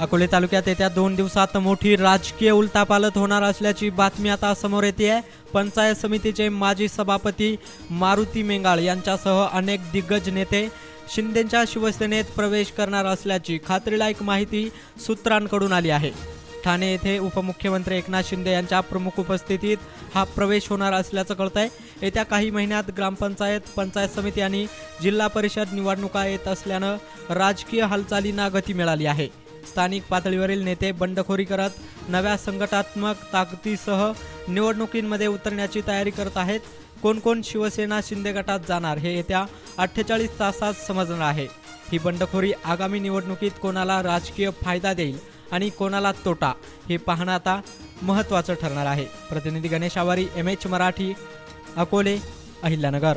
अकोले तालुक्यात येत्या दोन दिवसात मोठी राजकीय उलथापालत होणार असल्याची बातमी आता समोर येते आहे. पंचायत समितीचे माजी सभापती मारुती मेंगाळ यांच्यासह अनेक दिग्गज नेते शिंदेच्या शिवसेनेत प्रवेश करणार असल्याची खात्रीलायक माहिती सूत्रांकडून आली आहे. ठाणे येथे उपमुख्यमंत्री एकनाथ शिंदे यांच्या प्रमुख उपस्थितीत हा प्रवेश होणार असल्याचं कळत आहे येत्या काही महिन्यात ग्रामपंचायत पंचायत समिती आणि जिल्हा परिषद निवडणुका येत असल्यानं राजकीय हालचालींना गती मिळाली आहे. स्थानिक पातळीवरील नेते बंडखोरी करत नव्या संघटात्मक ताकदीसह निवडणुकींमध्ये उतरण्याची तयारी करत आहेत. कोण कोण शिवसेना शिंदे गटात जाणार हे येत्या अठ्ठेचाळीस तासात समजणार आहे. ही बंडखोरी आगामी निवडणुकीत कोणाला राजकीय फायदा देईल आणि कोणाला तोटा हे पाहणं आता महत्त्वाचं ठरणार आहे. प्रतिनिधी गणेश आवारी एम एच मराठी अकोले अहिल्यानगर.